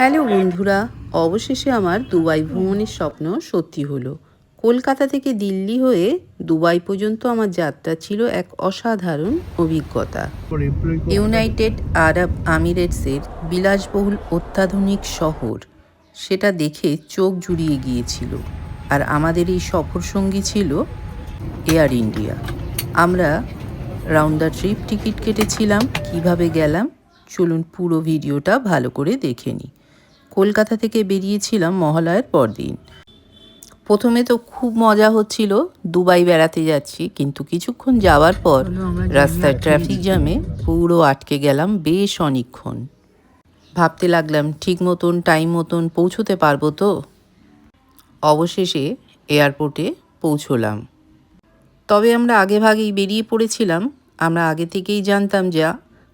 Hello বন্ধুরা, অবশেষে আমার দুবাই ভ্রমণের স্বপ্ন সত্যি হলো। কলকাতা থেকে দিল্লি হয়ে দুবাই পর্যন্ত আমার যাত্রা ছিল এক অসাধারণ অভিজ্ঞতা। ইউনাইটেড আরব আমিরেটসের বিলাসবহুল অত্যাধুনিক শহর, সেটা দেখে চোখ জুড়িয়ে গিয়েছিল। আর আমাদের এই সফর সঙ্গী ছিল এয়ার ইন্ডিয়া। আমরা রাউন্ড দ্য ট্রিপ টিকিট কেটেছিলাম, কীভাবে গেলাম, চলুন পুরো ভিডিওটা ভালো করে দেখে নিই। কলকাতা থেকে বেরিয়েছিলাম মহালয়ের পরদিন। প্রথমে তো খুব মজা হচ্ছিল দুবাই বেড়াতে যাচ্ছি কিন্তু কিছুক্ষণ যাওয়ার পর রাস্তার ট্রাফিক জ্যামে পুরো আটকে গেলাম বেশ অনেকক্ষণ। ভাবতে লাগলাম ঠিক মতন টাইম মতন পৌঁছতে পারব তো? অবশেষে এয়ারপোর্টে পৌঁছলাম। তবে আমরা আগে ভাগেই বেরিয়ে পড়েছিলাম। আমরা আগে থেকেই জানতাম যা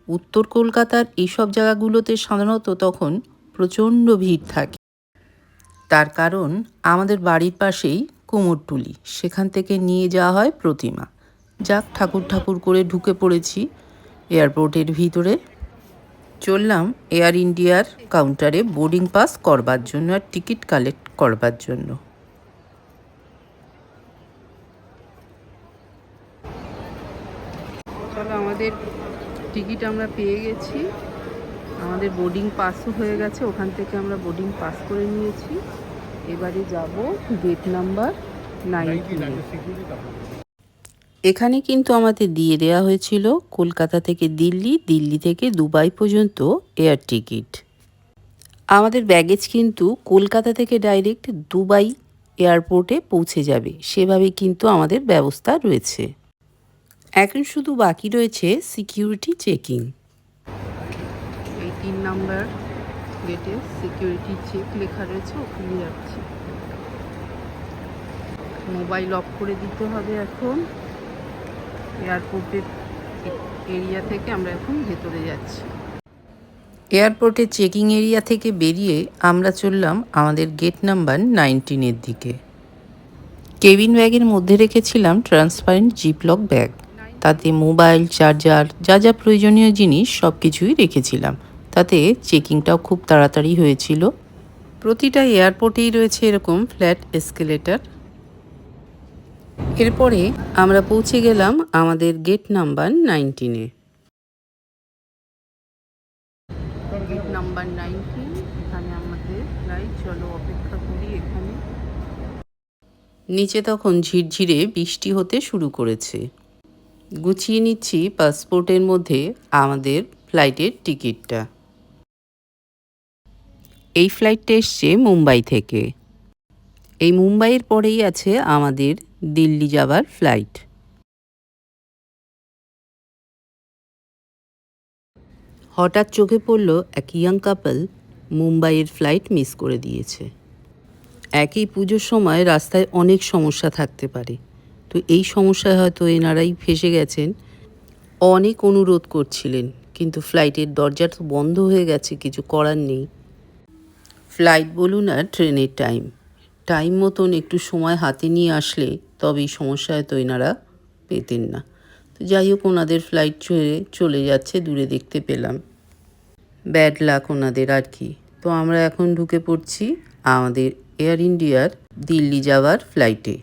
উত্তর কলকাতার এইসব জায়গাগুলোতে সাধারণত তখন প্রচণ্ড ভিড় থাকে। তার কারণ আমাদের বাড়ির পাশেই কুমোরটুলি। সেখান থেকে নিয়ে যাওয়া হয় প্রতিমা। যাক ঠাকুর ঠাকুর করে ঢুকে পড়েছি এয়ারপোর্টের ভিতরে। চললাম এয়ার ইন্ডিয়ার কাউন্টারে বোর্ডিং পাস করবার জন্য আর টিকিট কালেক্ট করবার জন্য। আমাদের টিকিট আমরা পেয়ে গেছি। আমাদের বোর্ডিং পাসও হয়ে গেছে ওখান থেকে আমরা বোর্ডিং পাস করে নিয়েছি। এবারে যাব গেট নাম্বার নাইনটিনে এখানে কিন্তু আমাদের দিয়ে দেওয়া হয়েছিল কলকাতা থেকে দিল্লি দিল্লি থেকে দুবাই পর্যন্ত এয়ার টিকিট আমাদের ব্যাগেজ কিন্তু কলকাতা থেকে ডাইরেক্ট দুবাই এয়ারপোর্টে পৌঁছে যাবে। সেভাবে কিন্তু আমাদের ব্যবস্থা রয়েছে। এখন শুধু বাকি রয়েছে সিকিউরিটি চেকিং তিন নাম্বার গেটে সিকিউরিটি চেক লেখা রয়েছে, ওখানে যাচ্ছি। মোবাইল অফ করে দিতে হবে এখন। এয়ারপোর্টের এরিয়া থেকে আমরা এখন ভেতরে যাচ্ছি। এয়ারপোর্টের চেকিং এরিয়া থেকে বেরিয়ে আমরা চললাম আমাদের গেট নাম্বার নাইনটিনের দিকে। কেবিন ব্যাগের মধ্যে রেখেছিলাম ট্রান্সপারেন্ট জিপলক ব্যাগ তাতে মোবাইল চার্জার যা যা প্রয়োজনীয় জিনিস সব কিছুই রেখেছিলাম। তাতে চেকিংটাও খুব তাড়াতাড়ি হয়েছিল। প্রতিটা এয়ারপোর্টেই রয়েছে এরকম ফ্ল্যাট এসকেলেটার। এরপরে আমরা পৌঁছে গেলাম আমাদের গেট নাম্বার নাইনটিনে গেট নাম্বার নাইনটিন এখানে আমাদের ফ্লাইট চলো অপেক্ষা করি এখানে। নিচে তখন ঝিরঝিরে বৃষ্টি হতে শুরু করেছে। গুছিয়ে নিচ্ছি পাসপোর্টের মধ্যে আমাদের ফ্লাইটের টিকিটটা। এই ফ্লাইটটা এসছে মুম্বাই থেকে। এই মুম্বাইয়ের পরেই আছে আমাদের দিল্লি যাবার ফ্লাইট হঠাৎ চোখে পড়ল এক ইয়াং কাপল মুম্বাইয়ের ফ্লাইট মিস করে দিয়েছে। একই পুজোর সময় রাস্তায় অনেক সমস্যা থাকতে পারে। তো এই সমস্যায় হয়তো এনারাই ফেসে গেছেন। অনেক অনুরোধ করছিলেন, কিন্তু ফ্লাইটের দরজা তো বন্ধ হয়ে গেছে, কিছু করার নেই। ফ্লাইট বলুন আর ট্রেনের টাইম। টাইম মতন একটু সময় হাতে নিয়ে আসলে তবেই সমস্যায় তো এনারা পেতেন না। তো যাই হোক, ওনাদের ফ্লাইট চলে চলে যাচ্ছে, দূরে দেখতে পেলাম। ব্যাড লাক ওনাদের আর কি। তো আমরা এখন ঢুকে পড়ছি আমাদের এয়ার ইন্ডিয়ার দিল্লি যাওয়ার ফ্লাইটে।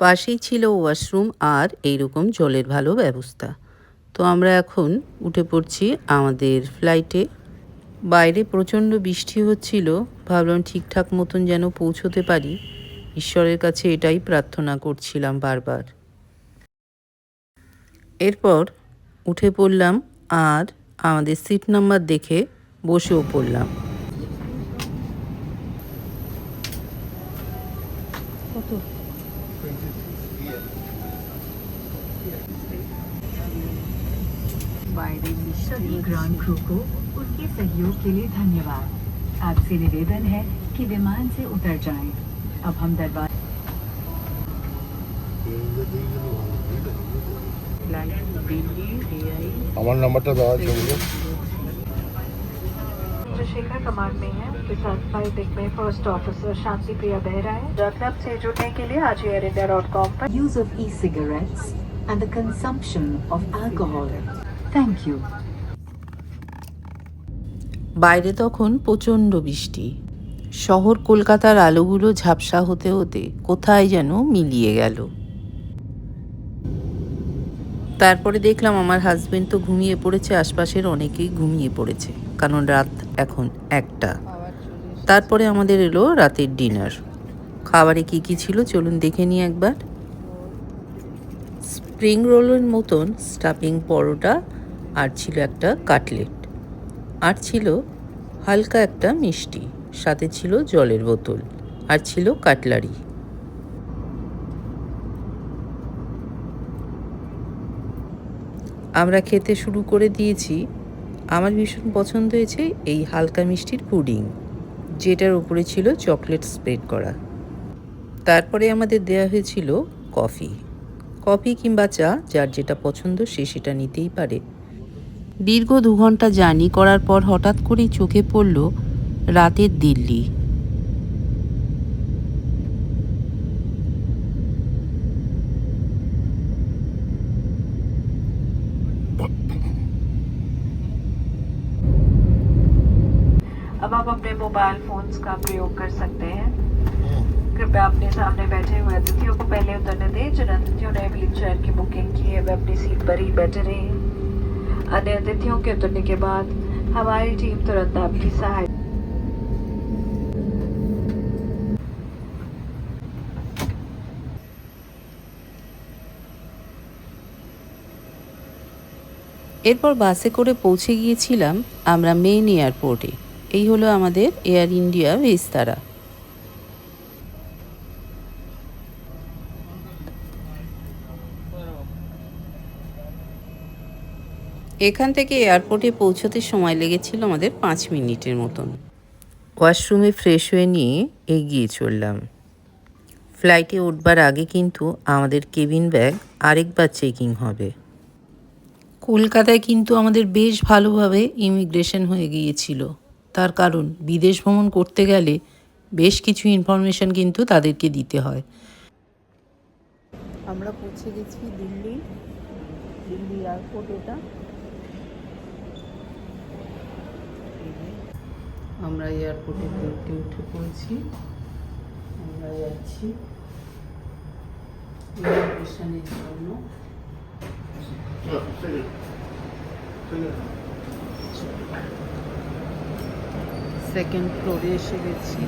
পাশেই ছিল ওয়াশরুম আর এইরকম জলের ভালো ব্যবস্থা। তো আমরা এখন উঠে পড়ছি আমাদের ফ্লাইটে। বাইরে প্রচণ্ড বৃষ্টি হচ্ছিল, ভাবলাম ঠিকঠাক মতন যেন পৌঁছতে পারি। ঈশ্বরের কাছে এটাই প্রার্থনা করছিলাম বারবার। এরপর উঠে পড়লাম আর আমাদের সিট নাম্বার দেখে বসেও পড়লাম। বাইরে सभी ग्राउंड क्रू को उनके सहयोग के लिए धन्यवाद आपसे निवेदन है कि विमान से उतर जाएं। अब हम दरबार দিল্লি এআই আমার নাম্বারটা দেওয়া আছে বলো चंद्रशेखर कमांड में है आपके साथ फ्लाइट डेक में फर्स्ट ऑफिसर शांति प्रिया बेहरा है क्लब से जुड़ने के लिए आज एयर इंडिया डॉट कॉम पर use of e-cigarettes and the consumption of alcohol. Thank you বাইরে তখন প্রচণ্ড বৃষ্টি। শহর কলকাতার আলোগুলো ঝাপসা হতে হতে কোথায় যেন মিলিয়ে গেল। তারপরে দেখলাম আমার হাজবেন্ড তো ঘুমিয়ে পড়েছে, আশপাশের অনেকেই ঘুমিয়ে পড়েছে, কারণ রাত এখন একটা। তারপরে আমাদের এলো রাতের ডিনার খাবারে কি কি ছিল চলুন দেখে নিই একবার। স্প্রিং রোলের মতন স্টাফিং পরোটা আর ছিল একটা কাটলেট। আর ছিল হালকা একটা মিষ্টি, সাথে ছিল জলের বোতল, আর ছিল কাটলারি। আমরা খেতে শুরু করে দিয়েছি। আমার ভীষণ পছন্দ হয়েছে এই হালকা মিষ্টির পুডিং, যেটার উপরে ছিল চকলেট স্প্রেড করা। তারপরে আমাদের দেয়া হয়েছিল কফি। কফি কিংবা চা, যার যেটা পছন্দ সে সেটা নিতেই পারে। দীর্ঘ দু ঘন্টা জার্নি করার পর হঠাৎ করেই চোখে পড়ল রাতের দিল্লি अब आप अपने मोबाइल फोन्स का प्रयोग कर सकते हैं कृपया अपने सामने बैठे हुए अतिथियों को पहले उतरने दें जिन अतिथियों ने व्हील चेयर की बुकिंग की है वे अपनी सीट पर ही बैठे रहें अन्य अतिथियों के उतरने के बाद हमारी टीम तुरंत आपकी सहायता এরপর বাসে করে পৌঁছে গিয়েছিলাম আমরা মেন এয়ারপোর্টে এই হলো আমাদের এয়ার ইন্ডিয়া ভেস্তারা এখান থেকে এয়ারপোর্টে পৌঁছতে সময় লেগেছিল আমাদের পাঁচ মিনিটের মতন। ওয়াশরুমে ফ্রেশ হয়ে নিয়ে এগিয়ে চললাম। ফ্লাইটে উঠবার আগে কিন্তু আমাদের কেবিন ব্যাগ আরেকবার চেকিং হবে। কলকাতায় কিন্তু আমাদের বেশ ভালোভাবে ইমিগ্রেশন হয়ে গিয়েছিল। তার কারণ বিদেশ ভ্রমণ করতে গেলে বেশ কিছু ইনফরমেশন কিন্তু তাদেরকে দিতে হয়। আমরা পৌঁছে গেছি দিল্লি। দিল্লি এয়ারপোর্ট এটা আমরা এয়ারপোর্টে উঠে উঠে পড়েছি। আমরা যাচ্ছি জন্য। সেকেন্ড ফ্লোরে এসে গেছি।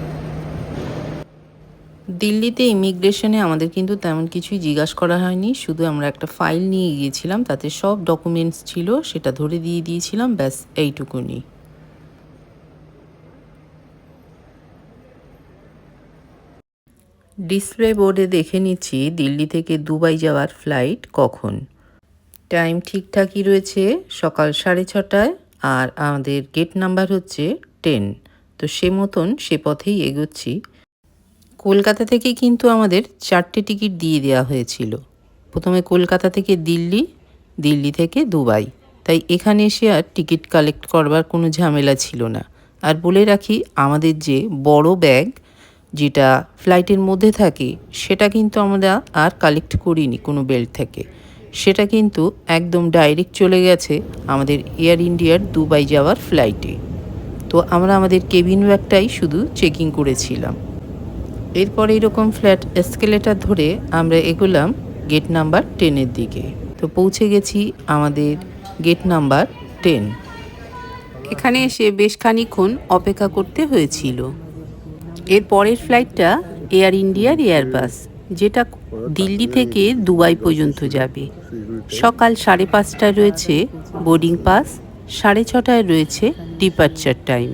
দিল্লিতে ইমিগ্রেশনে আমাদের কিন্তু তেমন কিছুই জিজ্ঞাসা করা হয়নি। শুধু আমরা একটা ফাইল নিয়ে গিয়েছিলাম, তাতে সব ডকুমেন্টস ছিল, সেটা ধরে দিয়ে দিয়েছিলাম, ব্যাস, এইটুকুনি। ডিসপ্লে বোর্ডে দেখে নিচ্ছি দিল্লি থেকে দুবাই যাওয়ার ফ্লাইট কখন। টাইম ঠিকঠাকই রয়েছে সকাল সাড়ে ছটায় আর আমাদের গেট নাম্বার হচ্ছে টেন। তো সে মতন সে পথেই এগোচ্ছি। কলকাতা থেকে কিন্তু আমাদের চারটে টিকিট দিয়ে দেওয়া হয়েছিল। প্রথমে কলকাতা থেকে দিল্লি দিল্লি থেকে দুবাই। তাই এখানে এসে আর টিকিট কালেক্ট করবার কোনো ঝামেলা ছিল না। আর বলে রাখি, আমাদের যে বড় ব্যাগ যেটা ফ্লাইটের মধ্যে থাকে, সেটা কিন্তু আমরা আর কালেক্ট করিনি কোনো বেল্ট থেকে। সেটা কিন্তু একদম ডাইরেক্ট চলে গেছে আমাদের এয়ার ইন্ডিয়ার দুবাই যাওয়ার ফ্লাইটে তো আমরা আমাদের কেবিন ব্যাগটাই শুধু চেকিং করেছিলাম। এরপর এইরকম ফ্ল্যাট এসকেলেটার ধরে আমরা এগোলাম গেট নাম্বার টেনের দিকে। তো পৌঁছে গেছি আমাদের গেট নাম্বার টেন এখানে এসে বেশ খানিক্ষণ অপেক্ষা করতে হয়েছিল। এর পরের ফ্লাইটটা এয়ার ইন্ডিয়ার এয়ারবাস যেটা দিল্লি থেকে দুবাই পর্যন্ত যাবে সকাল সাড়ে পাঁচটায় রয়েছে বোর্ডিং পাস সাড়ে ছটায় রয়েছে departure time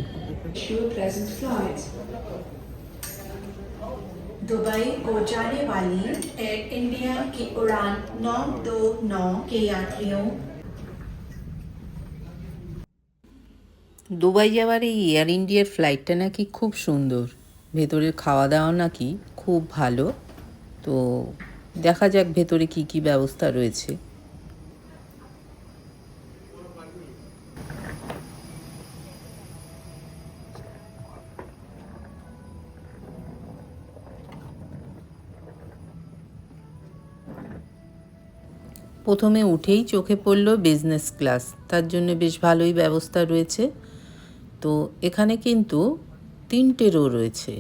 your present flight. Dubai को जाने वाली एयर इंडिया की उड़ान 929 के यात्रियों দুবাই যাওয়ার এই এয়ার ইন্ডিয়ার ফ্লাইটটা নাকি খুব সুন্দর ভেতরের খাওয়া দাওয়া নাকি খুব ভালো। তো দেখা যাক ভেতরে কি কি ব্যবস্থা রয়েছে। প্রথমে উঠেই চোখে পড়ল বিজনেস ক্লাস তার জন্য বেশ ভালোই ব্যবস্থা রয়েছে। তো এখানে কিন্তু তিনটে রো রয়েছে।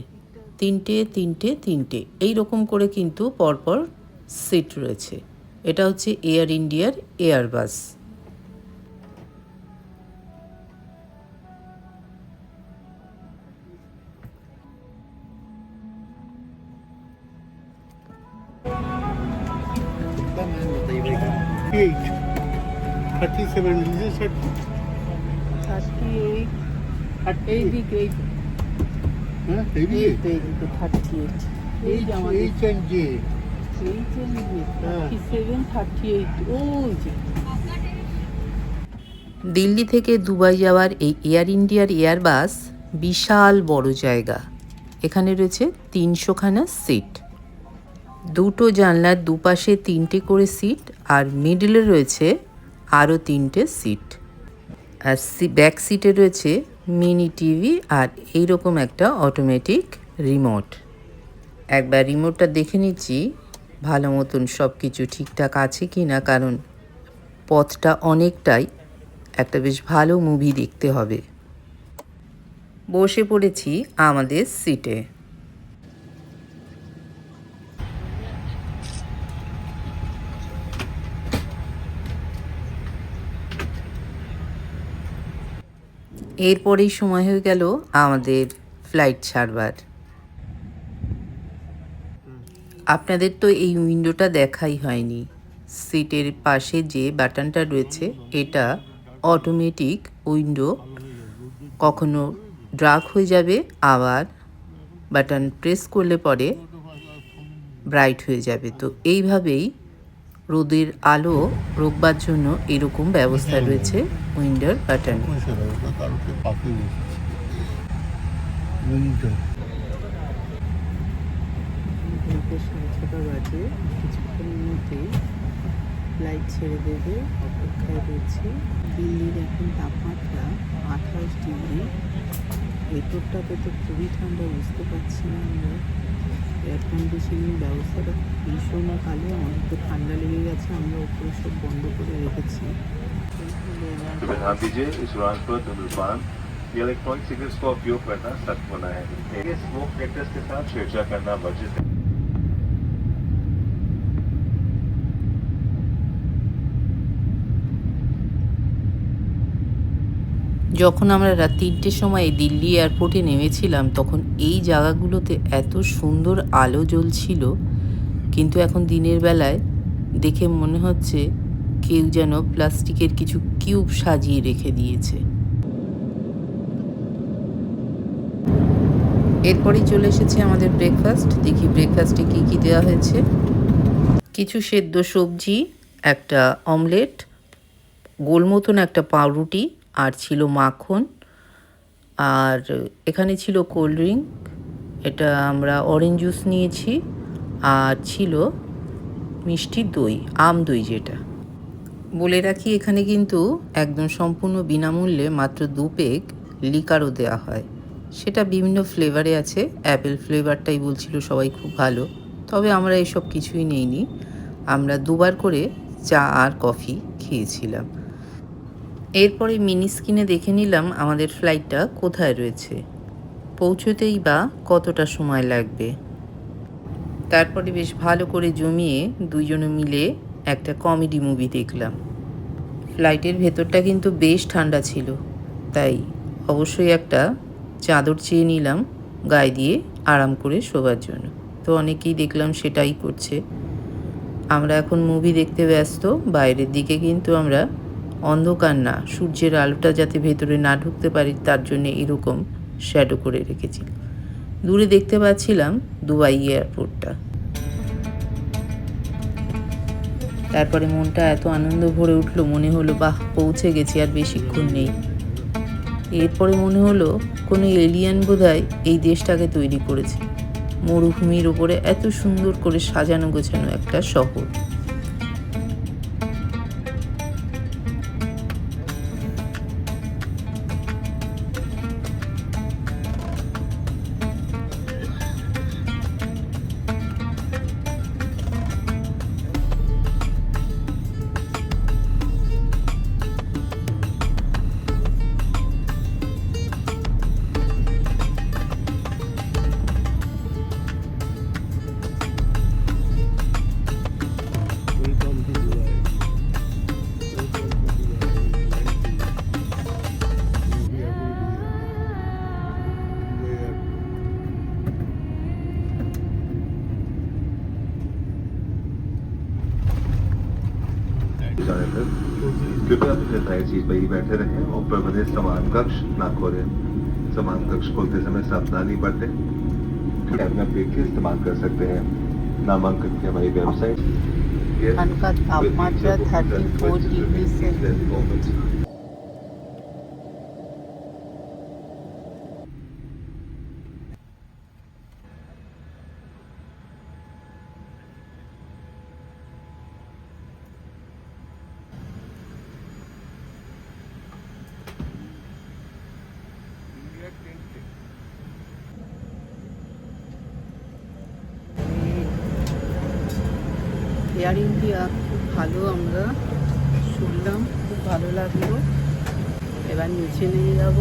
তিনটে তিনটে তিনটে। এই রকম করে কিন্তু পরপর সিট রয়েছে। এটা হচ্ছে এয়ার ইন্ডিয়ার Airbus Eight. Thirty-seven, is it thirty eight এই দিক থার্টি এইট এই যে আমাদের হ্যাঁ। থার্টি সেভেন থার্টি এইট ওই যে। দিল্লি থেকে দুবাই যাওয়ার এই এয়ার ইন্ডিয়ার এয়ারবাস বিশাল বড় জায়গা। এখানে রয়েছে তিনশোখানা সিট দুটো জানলার দুপাশে তিনটে করে সিট আর মিডলে রয়েছে আরও তিনটে সিট আর ব্যাক সিটে রয়েছে মিনি টিভি আর এইরকম একটা অটোমেটিক রিমোট একবার রিমোটটা দেখে নিচ্ছি, ভালো মতন সব কিছু ঠিকঠাক আছে কি না কারণ পথটা অনেকটাই একটা বেশ ভালো মুভি দেখতে হবে। বসে পড়েছি আমাদের সিটে এরপরেই সময় হয়ে গেল আমাদের ফ্লাইট ছাড়বার। আপনাদের তো এই উইন্ডোটা দেখাই হয়নি। সিটের পাশে যে বাটনটা রয়েছে, এটা অটোমেটিক উইন্ডো কখনো ড্রাক হয়ে যাবে, আবার বাটন প্রেস করলে পরে ব্রাইট হয়ে যাবে। তো এইভাবেই রোদের আলো রোগবার জন্য এরকম ব্যবস্থা রয়েছে। উইন্ডোর বাটনে। বাজে কিছুক্ষণের মধ্যেই ফ্লাইট ছেড়ে দেবে অপেক্ষায় রয়েছে দিল্লির এখন তাপমাত্রা আঠাশ ডিগ্রি। ভেতরটাতে তো খুবই ঠান্ডা বুঝতে পারছি না আমরা। এয়ার কন্ডিশনিং ব্যবস্থাটা ভীষণ কালো তো ঠান্ডা লেগে গেছে আমরা ওপরে সব বন্ধ করে রেখেছি। तो ध्यान दीजिए इस उड़ान पर धूम्रपान या इलेक्ट्रॉनिक सिगरेट्स का उपयोग करना सख्त मना है ये स्मोक डिटेक्टर्स के साथ छेड़छाड़ करना वर्जित है যখন আমরা রাত তিনটের সময় দিল্লি এয়ারপোর্টে নেমেছিলাম তখন এই জায়গাগুলোতে এত সুন্দর আলো জ্বলছিল কিন্তু এখন দিনের বেলায় দেখে মনে হচ্ছে কেউ যেন প্লাস্টিকের কিছু কিউব সাজিয়ে রেখে দিয়েছে। এরপরেই চলে এসেছে আমাদের ব্রেকফাস্ট দেখি ব্রেকফাস্টে কী কী দেওয়া হয়েছে। কিছু সেদ্ধ সবজি, একটা অমলেট গোল মতন একটা পাউরুটি, আর ছিল মাখন। আর এখানে ছিল কোল্ড ড্রিঙ্ক এটা আমরা অরেঞ্জ জুস নিয়েছি। আর ছিল মিষ্টি দই, আম দই যেটা। বলে রাখি, এখানে কিন্তু একদম সম্পূর্ণ বিনামূল্যে মাত্র দু পেগ লিকারও দেওয়া হয়। সেটা বিভিন্ন ফ্লেভারে আছে অ্যাপেল ফ্লেভারটাই বলছিল সবাই খুব ভালো। তবে আমরা এসব কিছুই নেইনি। আমরা দুবার করে চা আর কফি খেয়েছিলাম। এরপরে মিনি স্ক্রিনে দেখে নিলাম আমাদের ফ্লাইটটা কোথায় রয়েছে। পৌঁছতেই বা কতটা সময় লাগবে। তারপরে বেশ ভালো করে জমিয়ে দুইজনে মিলে একটা কমেডি মুভি দেখলাম। ফ্লাইটের ভেতরটা কিন্তু বেশ ঠান্ডা ছিল। তাই অবশ্যই একটা চাদর চেয়ে নিলাম, গায়ে দিয়ে আরাম করে শোবার জন্য। তো অনেকেই দেখলাম সেটাই করছে। আমরা এখন মুভি দেখতে ব্যস্ত, বাইরের দিকে কিন্তু আমরা অন্ধকার না, সূর্যের আলোটা যাতে ভেতরে না ঢুকতে পারি, তার জন্য এরকম শ্যাডো করে রেখেছি। দূরে দেখতে পাচ্ছিলাম দুবাই এয়ারপোর্টটা তারপরে মনটা এত আনন্দ ভরে উঠল, মনে হলো, বাহ, পৌঁছে গেছি, আর বেশিক্ষণ নেই। এরপরে মনে হলো, কোনো এলিয়ান বোধহয় এই দেশটাকে তৈরি করেছে। মরুভূমির ওপরে এত সুন্দর করে সাজানো গোছানো একটা শহর। चीज़ पर ही बैठे रहे और प्रबंधित समान कक्ष ना खोलें समान कक्ष खोलते समय सावधानी बरतें। कैबिनेट पेज के इस्तेमाल कर सकते हैं। नामांकन की हमारी वेबसाइट। उनका तापमान थर्टी फोर डिग्री से। এয়ার ইন্ডিয়া খুব ভালো আমরা। শুনলাম, খুব ভালো লাগল। এবার নিচে নিয়ে যাব।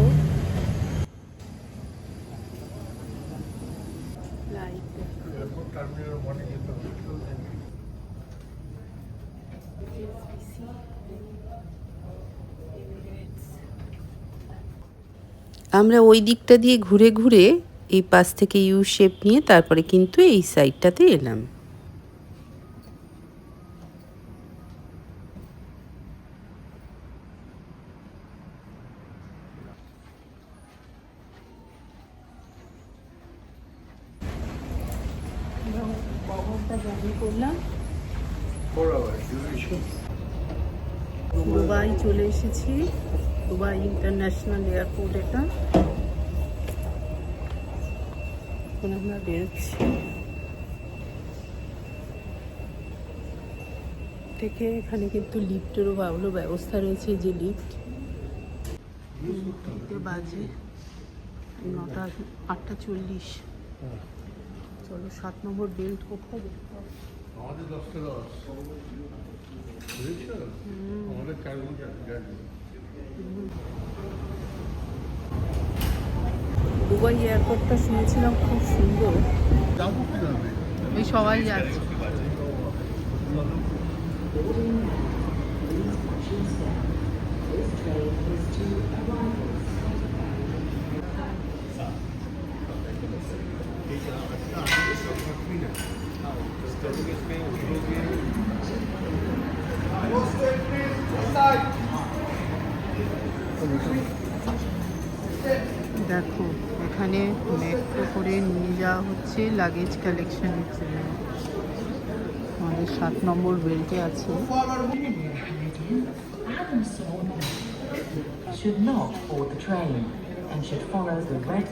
আমরা ওই দিকটা দিয়ে ঘুরে ঘুরে এই পাশ থেকে ইউ শেপ নিয়ে তারপরে কিন্তু এই সাইডটাতে এলাম করলাম দুবাই চলে এসেছি দুবাই ইন্টারন্যাশনাল এয়ারপোর্ট এটা। আমরা বেরোচ্ছি। থেকে এখানে কিন্তু লিফটেরও ভালো ব্যবস্থা রয়েছে যে লিফট। বাজে, নটা, আটটা চল্লিশ। চলো সাত নম্বর বেল্ট কোথায় দেখতে হবে বুঝেছ? আমাদের চার ঘণ্টা জার্নি দুবাই এয়ারপোর্টটা শুনেছিলাম খুব সুন্দর। ওই সবাই যাচ্ছে। দেখো এখানে মেট্রো করে নিয়ে যাওয়া হচ্ছে লাগেজ কালেকশনের জন্য। আমাদের সাত নম্বর বেল্টে আছে।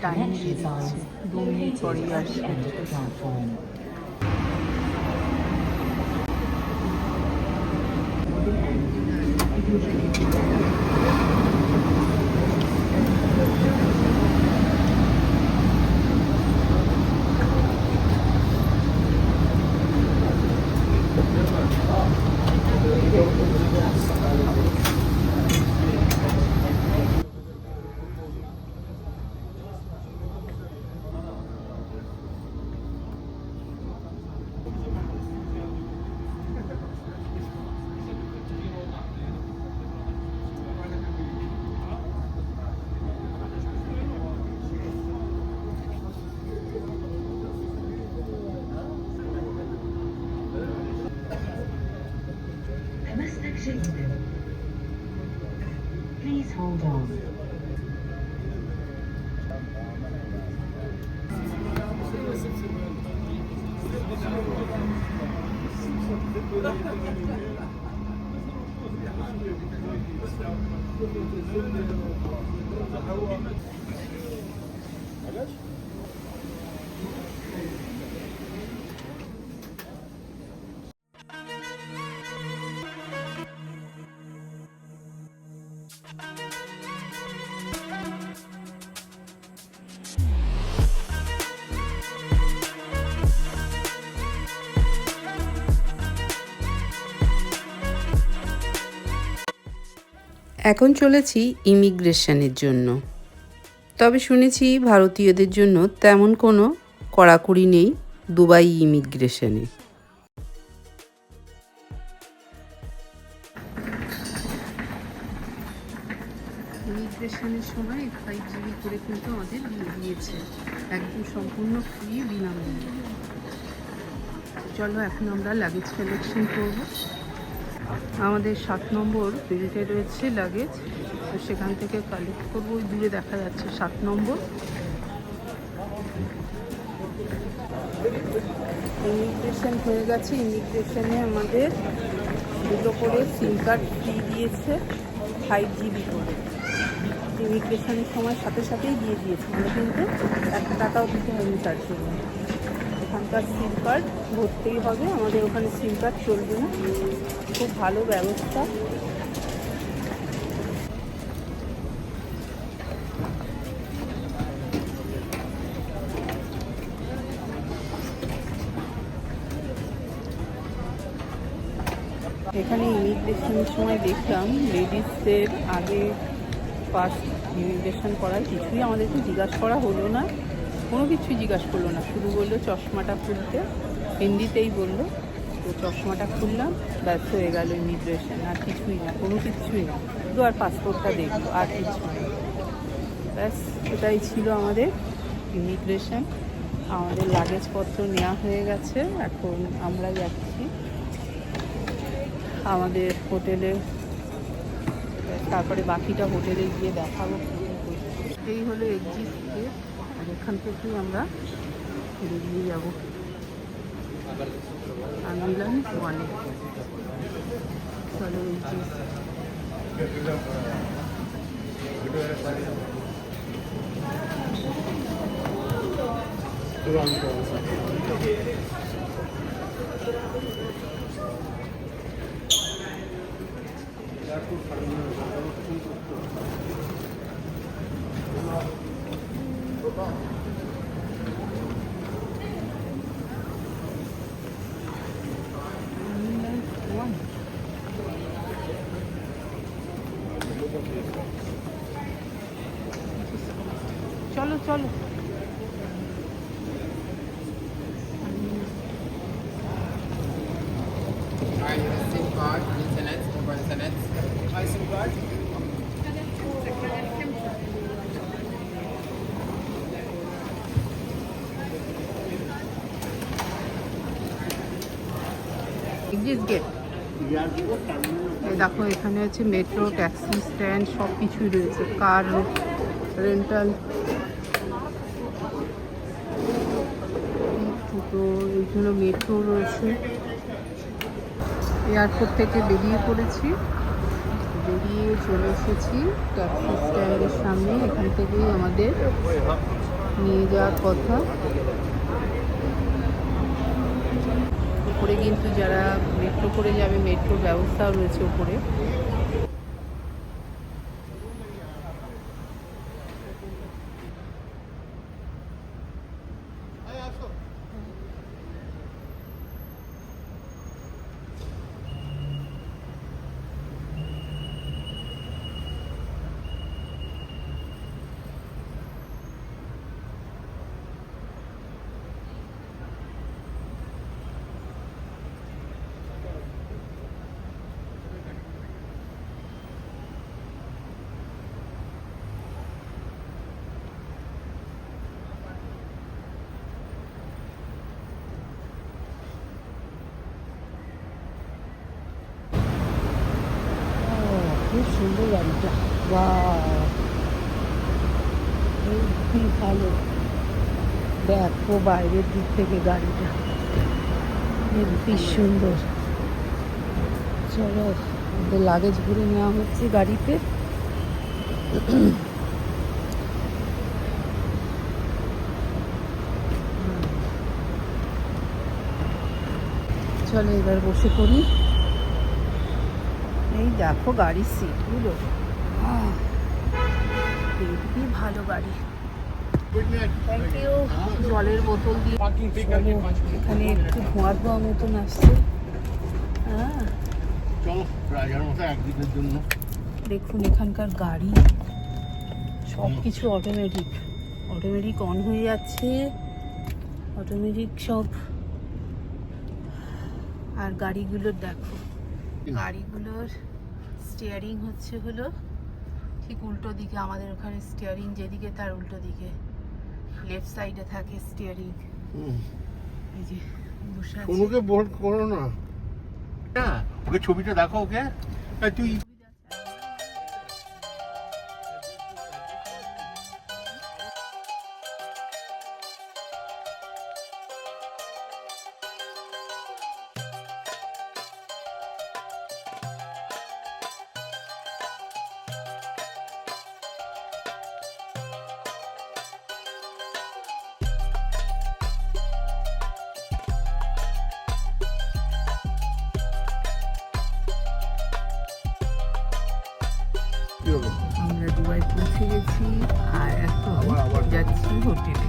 টাইম দিয়ে connection দিচ্ছে দু মিনিট পরেই আসবে। এখন চলেছি ইমিগ্রেশনের জন্য। তবে শুনেছি ভারতীয়দের জন্য তেমন কোনো কড়াকড়ি নেই দুবাই ইমিগ্রেশনে। এখন আমরা লাগেজ কালেকশন করব। আমাদের সাত নম্বর বেল্টে রয়েছে লাগেজ তো সেখান থেকে কালেক্ট করব। ওই দূরে দেখা যাচ্ছে, সাত নম্বর। ইমিগ্রেশন হয়ে গেছে। ইমিগ্রেশনে আমাদের দুটো করে সিম কার্ড ফ্রি দিয়েছে ফাইভ জিবি করে। ইমিগ্রেশনের সময় সাথে সাথেই দিয়ে দিয়েছে। আমরা কিন্তু এক টাকাও দিতে হয়নি তার জন্য। সিম কার্ড ভরতেই হবে, আমাদের ওখানে কার্ড চলবে না। খুব ভালো ব্যবস্থা। এখানে ইমিগ্রেশনের সময় দেখলাম, লেডিসদের আগে ফার্স্ট ইমিগ্রেশন করার কিছুই আমাদেরকে জিজ্ঞাসা করা হলো না। কোনো কিছুই জিজ্ঞাসা করল না। শুধু বলল, চশমাটা খুলতে। হিন্দিতেই বলল, তো চশমাটা খুললাম, ব্যাস হয়ে গেল ইমিগ্রেশন আর কিছুই না, কোনো কিছুই না। শুধু আর পাসপোর্টটা দেখল, আর কিছু না। ব্যাস, এটাই ছিল আমাদের ইমিগ্রেশন আমাদের লাগেজপত্র নেওয়া হয়ে গেছে। এখন আমরা যাচ্ছি আমাদের হোটেলে। তারপরে বাকিটা হোটেলে গিয়ে দেখাবো। এই হলো এক্সিট গেট আর এখান থেকেই আমরা বেরিয়ে যাব আন্দিলাম ওয়ানে চলো exit one card. Exit gate দেখো এখানে আছে মেট্রো ট্যাক্সি স্ট্যান্ড সব কিছুই রয়েছে। কার রেন্টাল তো এইখানে মেট্রো রয়েছে। এয়ারপোর্ট থেকে বেরিয়ে পড়েছি। বেরিয়ে চলে এসেছি ট্যাক্সি স্ট্যান্ডের সামনে। এখান থেকেই আমাদের নিয়ে যাওয়ার কথা। উপরে কিন্তু যারা মেট্রো করে যাবে মেট্রোর ব্যবস্থাও রয়েছে উপরে। খুব সুন্দর গাড়িটা বা খুবই ভালো। দেখো বাইরের দিক থেকে গাড়িটা। হেব্বি সুন্দর। চলো ওদের লাগেজ ঘুরে নেওয়া হচ্ছে গাড়িতে। চলো এবার বসে পড়ি। এই দেখো গাড়ির সিটগুলো। হেব্বি ভালো গাড়ি। জলের বোতল দিয়ে এখানে একটু ধোঁয়া ধোঁয়া মতন আসছে হ্যাঁ দেখুন এখানকার গাড়ি। সব কিছু অটোমেটিক অটোমেটিক অন হয়ে যাচ্ছে। অটোমেটিক সব। আর গাড়িগুলোর দেখো। গাড়িগুলোর স্টিয়ারিং হচ্ছে হলো ঠিক উল্টো দিকে আমাদের ওখানে স্টিয়ারিং যেদিকে তার উল্টো দিকে। লেফট সাইডে থাকে স্টিয়ারিং এই যে বসে আছে। সোনুকে বোর্ড করো না। হ্যাঁ ওকে ছবিটা দেখো ওকে। তুই আমরা দুবাই পৌঁছে গেছি আর এখন আবার- আবার। যাচ্ছি হোটেলে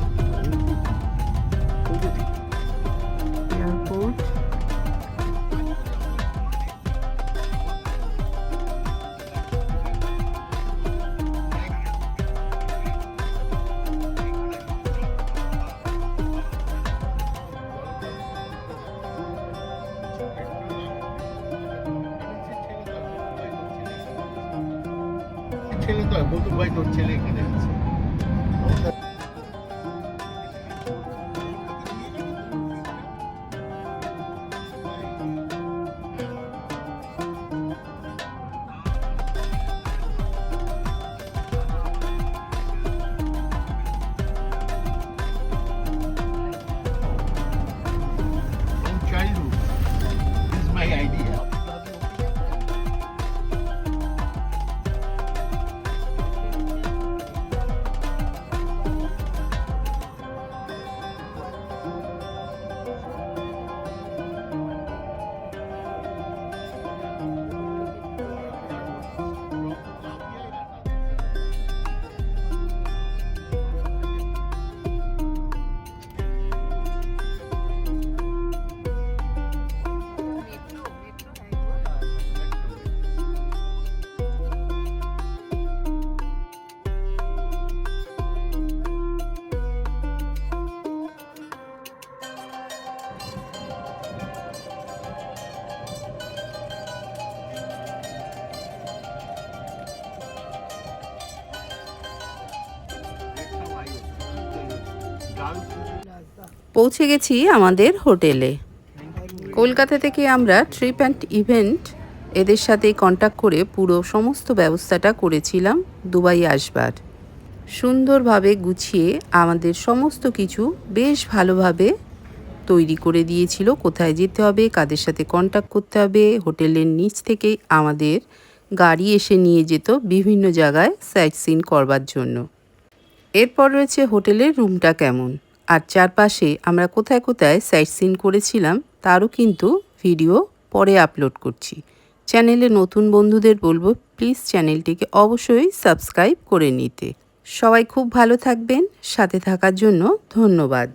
পৌঁছে গেছি আমাদের হোটেলে। কলকাতা থেকে আমরা ট্রিপ অ্যান্ড ইভেন্ট এদের সাথে কন্ট্যাক্ট করে পুরো সমস্ত ব্যবস্থাটা করেছিলাম দুবাই আসবার। সুন্দরভাবে গুছিয়ে আমাদের সমস্ত কিছু বেশ ভালোভাবে তৈরি করে দিয়েছিল। কোথায় যেতে হবে, কাদের সাথে কন্ট্যাক্ট করতে হবে, হোটেলের নিচ থেকেই আমাদের গাড়ি এসে নিয়ে যেত বিভিন্ন জায়গায় সাইট সিন করবার জন্য। এরপর রয়েছে হোটেলের রুমটা কেমন? আর চারপাশে আমরা কোথায় কোথায় সাইট সিন করেছিলাম, তারও কিন্তু ভিডিও পরে আপলোড করছি। চ্যানেলে নতুন বন্ধুদের বলব প্লিজ চ্যানেলটিকে অবশ্যই সাবস্ক্রাইব করে নিতে। সবাই খুব ভালো থাকবেন, সাথে থাকার জন্য ধন্যবাদ।